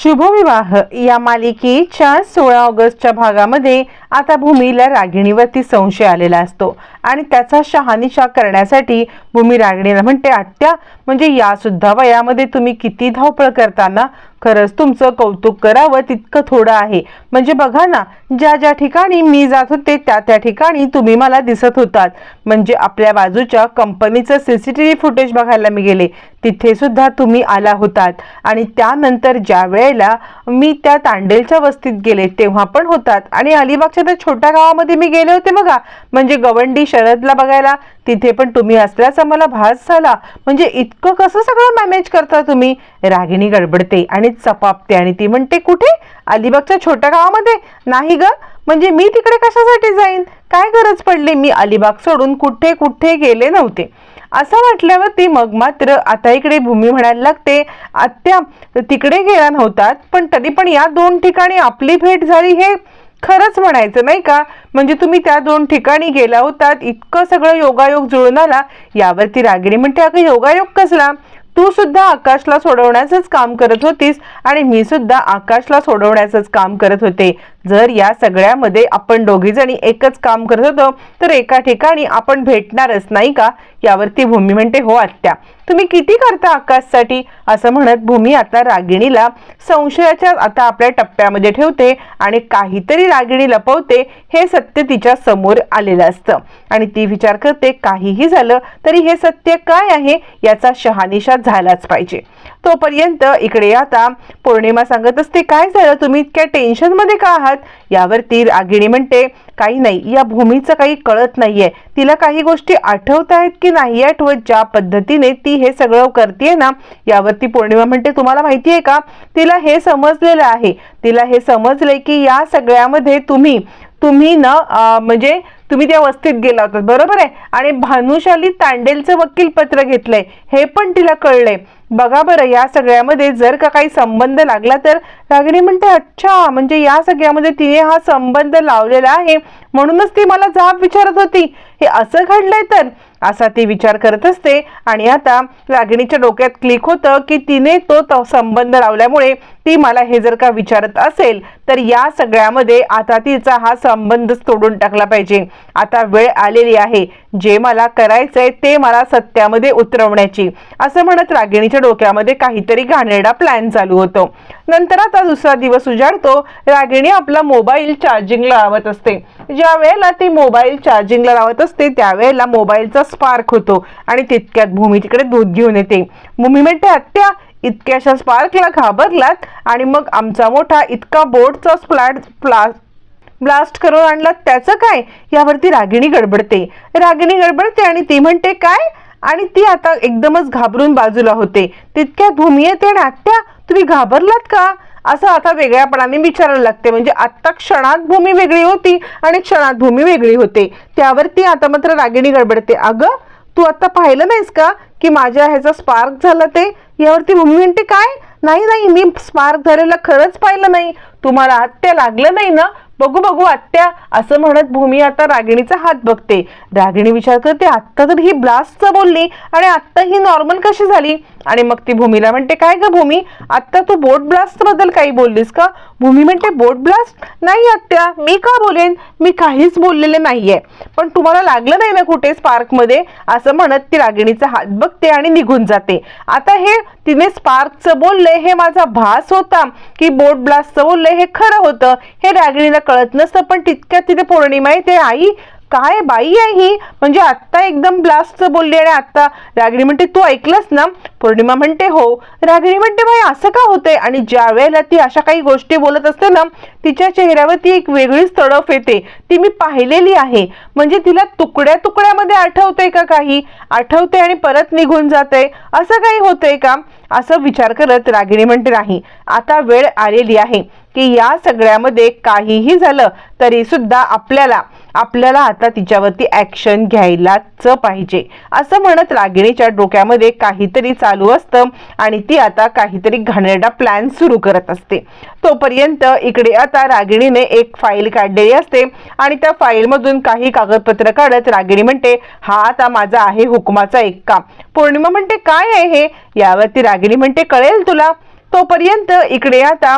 शुभविवाह. या मालिकेच्या सोळा ऑगस्टच्या भागामध्ये आता भूमीला रागिणीवरती संशय आलेला असतो आणि त्याचा शहानिशा करण्यासाठी भूमी रागिणीला म्हणते आत्या म्हणजे या सुद्धा वयामध्ये तुम्ही किती धावपळ करताना खरंच तुमचं कौतुक करावं तितकं थोडं आहे. म्हणजे बघा ना ज्या ज्या ठिकाणी मी जात होते त्या त्या ठिकाणी तुम्ही मला दिसत होतात. म्हणजे आपल्या बाजूच्या कंपनीचं C C T V footage बघायला मी गेले तिथे सुद्धा तुम्ही आला होतात. आणि त्यानंतर ज्या वेळेला मी त्या तांडेलच्या वस्तीत गेले तेव्हा पण होतात. आणि अलिबागच्या त्या छोट्या गावामध्ये मी गेले होते बघा. म्हणजे गवंडी शरदला बघायला तिथे पण तुम्ही असल्याचा मला भास झाला. म्हणजे इतकं कसं सगळं मॅनेज करता तुम्ही? रागिणी गडबडते. आणि चपापते आणि ती म्हणते कुठे? अलिबागच्या छोट्या गावामध्ये? नाही ग. म्हणजे मी तिकडे कशासाठी जाईन? काय गरज पडली? मी अलिबाग सोडून कुठे कुठे गेले नव्हते. असं म्हटल्यावर ती मग मात्र आता इकडे भूमी म्हणायला लागते. आत्या तिकडे गेला नव्हतात पण तरी पण या दोन ठिकाणी आपली भेट झाली हे खरंच म्हणायचं नाही का? म्हणजे तुम्ही त्या दोन ठिकाणी गेला होतात इतकं सगळं योगायोग जुळून आला यावरती रागिणी म्हणते अगं योगायोग कसला? तू सुद्धा आकाशला सोडवण्याचंच काम करत होतीस आणि मी सुद्धा आकाशला सोडवण्याचंच काम करत होते. जर या सगळ्यामध्ये आपण दोघीजणी एकच काम करत होतो तर एका ठिकाणी आपण भेटणारच नाही का? यावरती भूमी म्हणते हो आत्या. तुम्ही किती करता आकाशसाठी? असं म्हणत भूमी आता रागिणीला संशयाच्या आता आपल्या टप्प्यामध्ये ठेवते आणि काहीतरी रागिणी लपवते हे सत्य तिच्या समोर आलेलं असतं. आणि ती विचार करते काहीही झालं तरी हे सत्य काय आहे? याचा शहानिशा झालाच पाहिजे. तोपर्यंत इकडे आता पौर्णिमा सांगत असते काय झालं? तुम्ही इतक्या टेन्शनमध्ये का आहात? यावरती रागिणी म्हणते. काही नाही या भूमीचं काही कळत नाहीये. तिला काही गोष्टी आठवत आहेत की नाही आठवत ज्या पद्धतीने ती हे सगळं करते ना यावरती पौर्णिमा म्हणते. तुम्हाला माहिती आहे का? तिला हे समजलेलं आहे. तिला हे समजलंय की या सगळ्यामध्ये तुम्ही तुम्ही ना म्हणजे तुम्ही त्या वस्तीत गेला होता. बरोबर आहे? आणि भानुशाली तांडेलचं वकील पत्र घेतलंय. हे पण तिला कळलंय. बघा बरं या सगळ्यामध्ये जर का काही संबंध लागला तर रागिणी म्हणते अच्छा म्हणजे या सगळ्यामध्ये तिने हा संबंध लावलेला आहे. म्हणूनच ती मला जाब विचारत होती. हे असं घडलंय तर असा ती विचार करत असते. आणि आता रागिणीच्या डोक्यात क्लिक होतं की तिने तो संबंध लावल्यामुळे ती मला हे जर का विचारत असेल तर या सगळ्यामध्ये आता तिचा हा संबंध तोडून टाकला पाहिजे. आता वेळ आलेली आहे. जे मला करायचंय ते मला सत्यामध्ये उतरवण्याची. असं म्हणत रागिणीच्या डोक्यामध्ये काहीतरी घाणेरडा प्लॅन चालू होतो. नंतर आता दुसरा दिवस उजाडतो. रागिणी आपला मोबाईल चार्जिंगला लावत असते. ज्या वेळेला ती मोबाईल चार्जिंगला लावत असते त्यावेळेला मोबाईलचा स्पार्क होतो आणि तितक्यात भूमी तिकडे दूध घेऊन येते. भूमी म्हणते आत्या इतक्याशा स्पार्कला घाबरलात आणि मग आमचा मोठा इतका बोटचा स्प्लॅट प्ला ब्लास्ट करून आणला त्याचं काय? यावरती रागिणी गडबडते. रागिणी गडबडते आणि ती म्हणते काय? आणि ती आता एकदमच घाबरून बाजूला होते. तितक्यात भूमी येते आणि आत्या तुम्ही घाबरलात का? असं आता वेगळ्यापणाने विचारायला लागते. म्हणजे आत्ता क्षणात भूमी वेगळी होती आणि क्षणात भूमी वेगळी होते. त्यावर ती आता मात्र रागिणी गडबडते. अगं तू आता पाहिलं नाहीस का की माझ्या ह्याचा स्पार्क झाला ते? यावरती भूमी म्हणते काय? नाही नाही मी स्पार्क झालेला खरंच पाहिलं नाही. तुम्हाला आत्या लागलं नाही ना? बघू बघू आत्या. असं म्हणत भूमी आता रागिणीचा हात बघते. रागिणी विचार करते आत्ता तर ही ब्लास्टचं बोलली आणि आत्ता ही नॉर्मल कशी झाली? आणि मग ती भूमीला म्हणते काय ग भूमी? आत्ता तू बोट ब्लास्टबद्दल काही बोललीस का? भूमी म्हणते बोट ब्लास्ट? नाही आत्या. मी का बोलेन? मी काहीच बोललेले नाहीये. पण तुम्हाला लागलं नाही ना कुठे स्पार्कमध्ये असं म्हणत ती रागिणीचा हात बघते आणि निघून जाते. आता हे तिने स्पार्कचं बोललंय हे माझा भास होता की बोट ब्लास्टचं बोललंय हे खरं होतं. हे रागिणीला कळत नसतं पण तितक्यात तिथे पौर्णिमा ते आई काय बाई आहे ही? म्हणजे आत्ता एकदम ब्लास्टचं बोलली आणि आत्ता रागिणी म्हणते तू ऐकलंस ना? पौर्णिमा म्हणते हो. रागिणी म्हणते बाई असं का होतंय? आणि ज्या वेळेला ती अशा काही गोष्टी बोलत असते ना तिच्या चेहऱ्यावरती एक वेगळीच तडफ येते. ती मी पाहिलेली आहे. म्हणजे तिला तुकड्या तुकड्यामध्ये आठवतंय का काही? आठवते आणि परत निघून जाते असं काही होतंय का? असं विचार करत रागिणी म्हणते नाही. आता वेळ आलेली आहे की या सगळ्यामध्ये काहीही झालं तरी सुद्धा आपल्याला आपल्याला आता तिच्यावरती ॲक्शन घ्यायलाच पाहिजे. असं म्हणत रागिणीच्या डोक्यामध्ये काहीतरी चालू असतं आणि ती आता काहीतरी घाणेरडा प्लॅन सुरू करत असते. तोपर्यंत इकडे आता रागिणीने एक फाईल काढलेली असते आणि त्या फाईलमधून काही कागदपत्र काढत रागिणी म्हणते हा आता माझा आहे हुकुमाचा एक काम. पौर्णिमा म्हणते काय आहे हे? यावरती रागिणी म्हणते कळेल तुला. तोपर्यंत इकडे आता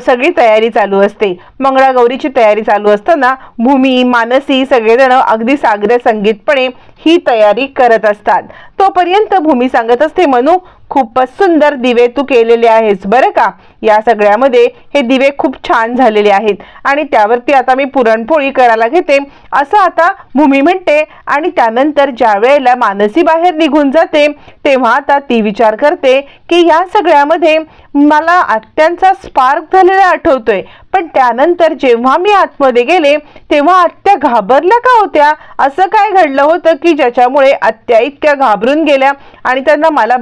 सगळी तयारी चालू असते. मंगळागौरीची तयारी चालू असताना भूमी मानसी सगळेजण अगदी साग्र संगीतपणे ही तयारी करत असतात. तोपर्यंत भूमी सांगत असते मनू खूपच सुंदर दिवे तू केलेले आहेस बरं का? या सगळ्यामध्ये हे दिवे खूप छान झालेले आहेत. आणि त्यावरती आता मी पुरणपोळी करायला घेते. असं आता भूमी म्हणते आणि त्यानंतर ज्या वेळेला मानसी बाहेर निघून जाते तेव्हा आता ती विचार करते की या सगळ्यामध्ये मला आत्यांचा स्पार्क झालेला आठवतोय. पण त्यानंतर जेव्हा मी आतमध्ये गेले तेव्हा आत्या घाबरल्या का होत्या? असं काय घडलं होतं की ज्याच्यामुळे आत्या इतक्या घाबरून गेल्या आणि त्यांना मला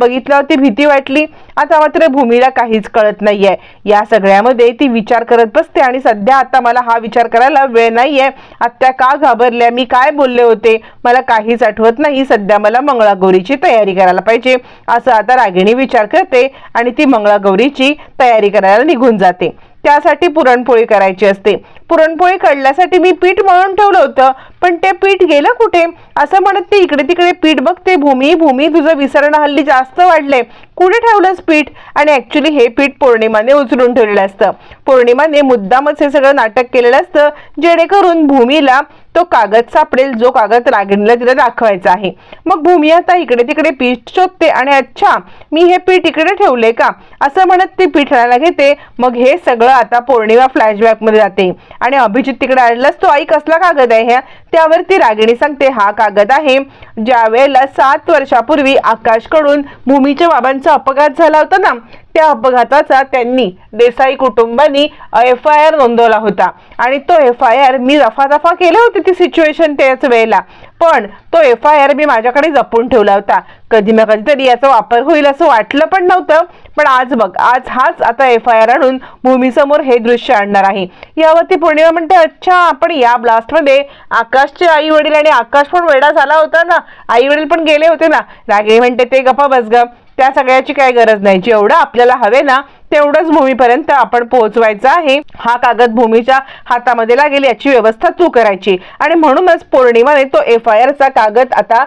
बघितल्यावरती भीती वाटली. आता मात्र भूमीला काहीच कळत नाहीये. या सगळ्यामध्ये ती विचार करत बसते आणि सध्या आता मला हा विचार करायला वेळ नाहीये. आत्या का घाबरल्या? मी काय बोलले होते? मला काहीच आठवत नाही. सध्या मला मंगळागौरीची तयारी करायला पाहिजे. असं आता रागिणी विचार करते आणि ती मंगळागौरीची तयारी करायला निघून जाते. त्यासाठी पुरणपोळी करायची असते. पुरणपोळी काढण्यासाठी मी पीठ मळून ठेवलं होतं पण ते पीठ गेलं कुठे? असं म्हणत ते इकडे तिकडे पीठ बघते भूमी भूमी तुझं विसरणं हल्ली जास्त वाढलंय. कुठे ठेवलंस पीठ? आणि ॲक्च्युली हे पीठ पौर्णिमाने उचलून ठेवलेलं असतं. पौर्णिमाने मुद्दामच हे सगळं नाटक केलेलं असतं जेणेकरून भूमीला तो कागद सापडेल जो कागद रागिणीला तिला दाखवायचा आहे. मग भूमी आता इकडे तिकडे पीठ शोधते आणि अच्छा मी हे पीठ इकडे ठेवले का? असं म्हणत ती पीठ घेते. मग हे सगळं आता पौर्णिमा फ्लॅशबॅकमध्ये जाते. आणि अभिजित तिकडे आलेलाच तो आई कसला कागद आहे ह्या त्यावरती रागिणी सांगते हा कागद आहे. ज्या वेळेला सात वर्षापूर्वी आकाशकडून भूमीच्या बाबांचा अपघात झाला होता ना त्या अपघाताचा त्यांनी देसाई कुटुंबानी एफ आय आर नोंदवला होता. आणि तो एफ आय आर मी रफादफा केलं होते ती सिच्युएशन त्याच वेळेला. पण तो एफ आय आर मी माझ्याकडे जपून ठेवला होता. कधी ना कधीतरी याचा वापर होईल असं वाटलं पण नव्हतं. पण आज बघ आज हाच आता एफ आय आर आणून भूमीसमोर हे दृश्य आणणार आहे. यावरती पौर्णिमा म्हणते अच्छा आपण या ब्लास्टमध्ये आकाशचे आई वडील आणि आकाश पण वेडा झाला होता ना. आई वडील पण गेले होते ना. रागिणी म्हणते ते गप्पा बस ग. त्या सगळ्याची काय गरज नाही. जेवढं आपल्याला हवे ना तेवढंच भूमीपर्यंत आपण पोहोचवायचं आहे. हा कागद भूमीच्या हातामध्ये लागेल याची व्यवस्था तू करायची. आणि म्हणूनच पौर्णिमाने तो एफ आय आरचा कागद आता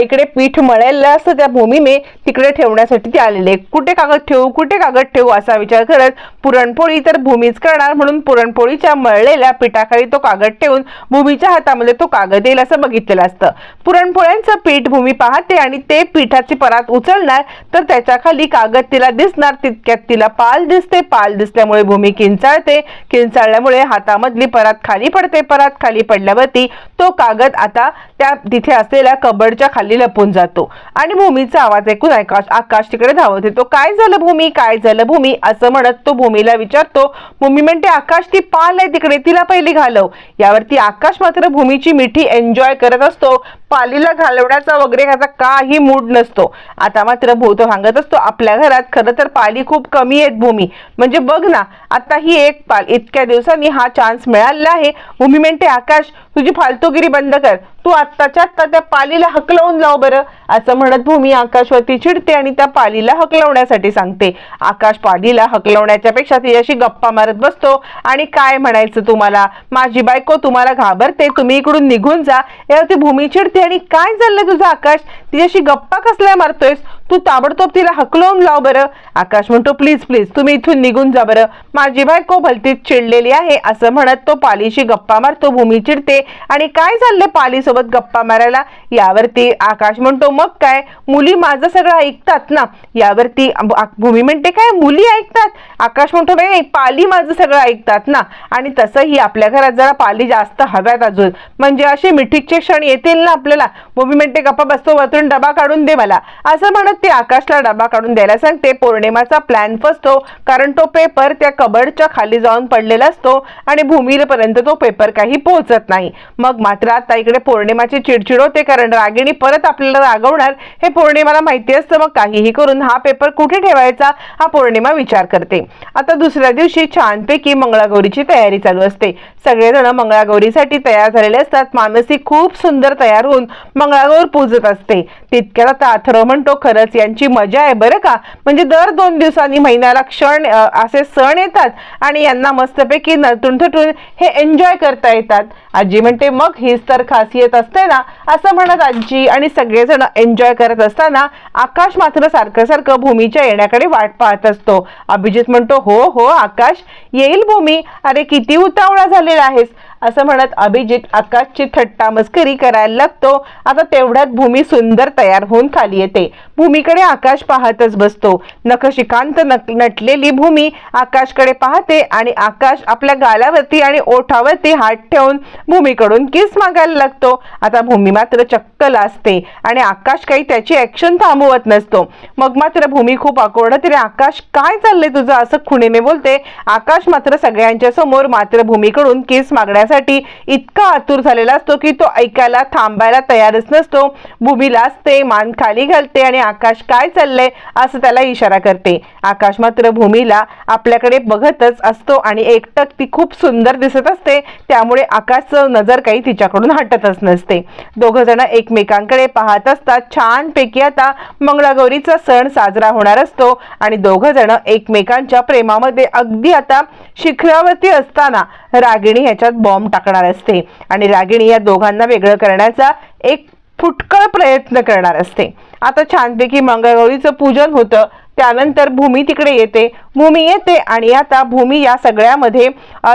इकडे पीठ मळलेलं असतं त्या भूमीने तिकडे ठेवण्यासाठी ते आलेले कुठे कागद ठेवू कुठे कागद ठेवू असा विचार करत पुरणपोळी तर भूमीच करणार. म्हणून पुरणपोळीच्या मळलेल्या पिठाखाली तो कागद ठेवून भूमीच्या हातामध्ये तो कागद येईल असं बघितलेलं असतं. पुरणपोळ्यांचं पीठ भूमी पाहते आणि ते पिठाची परात उचलणार तर त्याच्याखाली कागद तिला दिसणार तितक्यात तिला पाल दिसते पाल दिसल्यामुळे भूमी किंचाळते. किंचाळल्यामुळे हातामधली परात खाली पडते. परात खाली पडल्यावरती तो कागद आता त्या तिथे असलेल्या कबडच्या खाली लपून जातो. आणि भूमीचा आवाज ऐकून आकाश आकाश तिकडे धावत येतो. काय झालं भूमी? काय झालं भूमी? असं म्हणत तो भूमीला विचारतो. भूमी म्हणते आकाश ती पाल आहे तिकडे. तिला पहिली घालव. यावरती आकाश मात्र भूमीची मिठी एन्जॉय करत असतो. पालीला घालवण्याचा वगैरे ह्याचा काही मूड नसतो. आता मात्र भू सांगत असतो आपल्या घरात खरं तर पाली खूप कमी आहेत भूमी. म्हणजे बघ ना आता ही एक पाल इतक्या दिवसांनी हा चान्स मिळालेला आहे. भूमी म्हणते आकाश तुझी फालतूगिरी बंद कर. तू आत्ताच्या आत्ता त्या पालीला हकलवून जाव बरं. असं म्हणत भूमी आकाशवरती चिडते आणि त्या पालीला हकलवण्यासाठी सांगते. आकाश पालीला हकलवण्याच्या पेक्षा तिच्याशी गप्पा मारत बसतो आणि काय म्हणायचं तुम्हाला? माझी बायको तुम्हाला घाबरते तुम्ही इकडून निघून जा. यावरती भूमी चिडते आणि काय चाललंय तुझं आकाश? तिच्याशी गप्पा कसल्या मारतोयस? तू ताबडतोब तिला हकलवून लाव बरं. आकाश म्हणतो प्लीज प्लीज तुम्ही इथून निघून जा बरं. माझी बायको भलतीच चिडलेली आहे असं म्हणत तो पालीशी गप्पा मारतो भूमी चिडते. आणि काय चाललंय पालीसोबत गप्पा मारायला? यावरती आकाश म्हणतो मग काय? मुली माझं सगळं ऐकतात ना. यावरती आ- भूमी म्हणते काय मुली ऐकतात? आकाश म्हणतो नाही पाली माझं सगळं ऐकतात ना. आणि तसंही आपल्या घरात जरा पाली जास्त हव्यात अजून. म्हणजे असे मिठीकचे क्षण येतील ना आपल्याला? भूमी म्हणते गप्पा बसतो वरतून डबा काढून दे मला. असं म्हणत ते आकाशला डबा काढून द्यायला सांगते. पौर्णिमाचा प्लॅन फसतो कारण तो पेपर त्या कबडच्या खाली जाऊन पडलेला असतो आणि भूमीपर्यंत तो पेपर काही पोहोचत नाही. मग मात्र आता इकडे पौर्णिमाची चिडचिड होते कारण रागिणी परत आपल्याला रागवणार हे पौर्णिमाला माहिती असतं मग काहीही करून हा पेपर कुठे ठेवायचा हा पौर्णिमा विचार करते. आता दुसऱ्या दिवशी छानपैकी मंगळागौरीची तयारी चालू असते. सगळेजण मंगळागौरीसाठी तयार झालेले असतात. मानसी खूप सुंदर तयार होऊन मंगळागौर पूजत असते. तितक्याला आता अथर्व म्हणतो खरं खरंच यांची मजा आहे बरं का? म्हणजे दर दोन दिवसांनी महिन्याला क्षण असे सण येतात आणि यांना मस्तपैकी नटून थटून हे एन्जॉय करता येतात. आजी म्हणते मग हीच तर खासियत असते ना? असं म्हणत आजी आणि सगळेजण एन्जॉय करत असताना आकाश मात्र सारखं सारखं भूमीच्या येण्याकडे वाट पाहत असतो. अभिजित म्हणतो हो हो आकाश येईल भूमी. अरे किती उतावळा झालेला आहेस. असं म्हणत अभिजित आकाशची थट्टा मस्करी करायला लागतो. आता तेवढ्यात भूमी सुंदर तयार होऊन खाली येते. भूमीकडे आकाश पाहतच बसतो. नखशिकांत नक नटलेली भूमी आकाशकडे पाहते आणि आकाश आपल्या गालावरती आणि ओठावरती हात ठेवून भूमीकडून किस मागायला लागतो? आता भूमी मात्र चक्क लाजते आणि आकाश काही त्याची ऍक्शन थांबवत नसतो. मग मात्र भूमी खूप आकोरड तरी आकाश काय चाललंय तुझं? असं खुणेने बोलते. आकाश मात्र सगळ्यांच्या समोर मात्र भूमीकडून किस ऐकण्यासाठी इतका आतुर झालेला असतो की तो ऐकायला थांबायला तयारच नसतो. भूमीला असते मान खाली घालते आणि आकाश काय चाललंय असं त्याला इशारा करते. आकाश मात्र भूमीला आपल्याकडे बघतच असतो आणि एकटक ती खूप सुंदर दिसत असते. त्यामुळे आकाशचं नजर काही तिच्याकडून हटतच नसते. दोघ जण एकमेकांकडे पाहत असतात. छानपैकी आता मंगळागौरीचा सण साजरा होणार असतो आणि दोघ जण एकमेकांच्या प्रेमामध्ये अगदी आता शिखरावरती असताना रागिणी ह्याच्यात बॉम्ब टाकणार असते आणि रागिणी या दोघांना वेगळं करण्याचा एक फुटकळ प्रयत्न करणार असते. आता छानपैकी मंगळगौरीचं पूजन होतं त्यानंतर भूमी तिकडे येते. भूमी येते आणि आता भूमी या सगळ्यामध्ये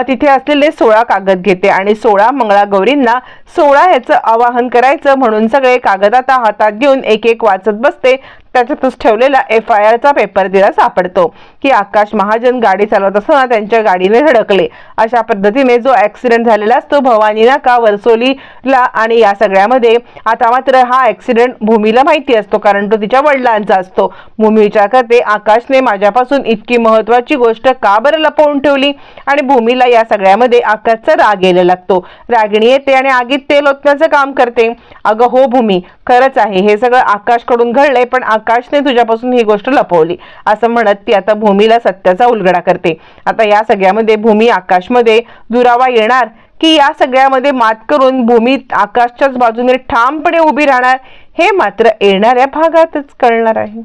तिथे असलेले सोळा कागद घेते आणि सोळा मंगळागौरींना सोळा ह्याचं आवाहन करायचं म्हणून सगळे कागद आता हातात घेऊन एक एक वाचत बसते. त्याच्यातच ठेवलेला एफ आय आरचा पेपर तिला सापडतो. की आकाश महाजन गाडी चालवत असताना त्यांच्या गाडीने धडकले. अशा पद्धतीने जो ऍक्सिडेंट झालेला असतो भवानी नाका वर्सोलीला आणि या सगळ्यामध्ये आता मात्र हा ऍक्सिडेंट भूमीला माहिती असतो कारण तो तिच्या वडिलांचा असतो. भूमी विचार करते आकाशने माझ्यापासून इतकी महत्वाची गोष्ट का बरं लपवून ठेवली? आणि भूमीला या सगळ्यामध्ये आकाशचा राग यायला लागतो. रागिणी येते आणि आगीत तेल ओतण्याचं काम करते. अगं हो भूमी खरंच आहे हे सगळं आकाशकडून घडलंय पण आकाशने तुझ्यापासून ही गोष्ट लपवली. असं म्हणत ती आता भूमीला सत्याचा उलगडा करते. आता या सगळ्यामध्ये भूमी आकाशमध्ये दुरावा येणार की या सगळ्यामध्ये मात करून भूमी आकाशच्याच बाजूने ठामपणे उभी राहणार हे मात्र येणाऱ्या भागातच कळणार आहे.